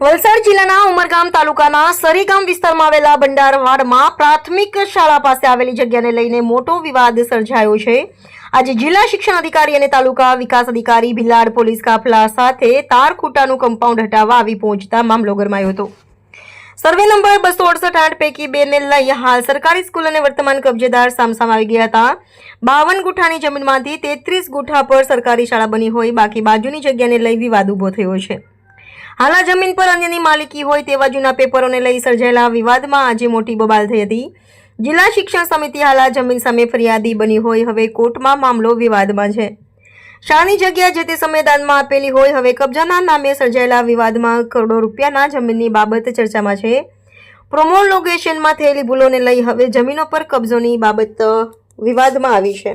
વલસાડ જિલ્લાના ઉમરગામ તાલુકાના સરીગામ વિસ્તારમાં આવેલા ભંડારવાડમાં પ્રાથમિક શાળા પાસે આવેલી જગ્યાને લઈને મોટો વિવાદ સર્જાયો છે. આજે જિલ્લા શિક્ષણ અધિકારી અને તાલુકા વિકાસ અધિકારી ભિલાડ પોલીસ કાફલા સાથે તારખૂટાનું કમ્પાઉન્ડ હટાવવા આવી પહોંચતા મામલો ગરમાયો હતો. સર્વે નંબર બસો અડસઠ આઠ પૈકી બેને લઈ હાલ સરકારી સ્કૂલ અને વર્તમાન કબજેદાર સામસામ આવી ગયા હતા. બાવન ગુઠાની જમીનમાંથી તેત્રીસ ગુઠા પર સરકારી શાળા બની હોય, બાકી બાજુની જગ્યાને લઈ વિવાદ ઊભો થયો છે. હાલ જમીન પર અન્યની માલિકી હોય તેવા જૂના પેપરોને લઈ સર્જાયેલા વિવાદમાં આજે મોટી બબાલ થઈ હતી. જિલ્લા શિક્ષણ સમિતિ હાલા જમીન સામે ફરિયાદી બની હોય હવે કોર્ટમાં મામલો વિવાદમાં છે. શાની જગ્યા જે તે સમયે દાનમાં આપેલી હોય હવે કબજાના નામે સર્જાયેલા વિવાદમાં કરોડો રૂપિયાના જમીનની બાબત ચર્ચામાં છે. પ્રોમોલોગેશનમાં થયેલી ભૂલોને લઈ હવે જમીનો પર કબજોની બાબત વિવાદમાં આવી છે.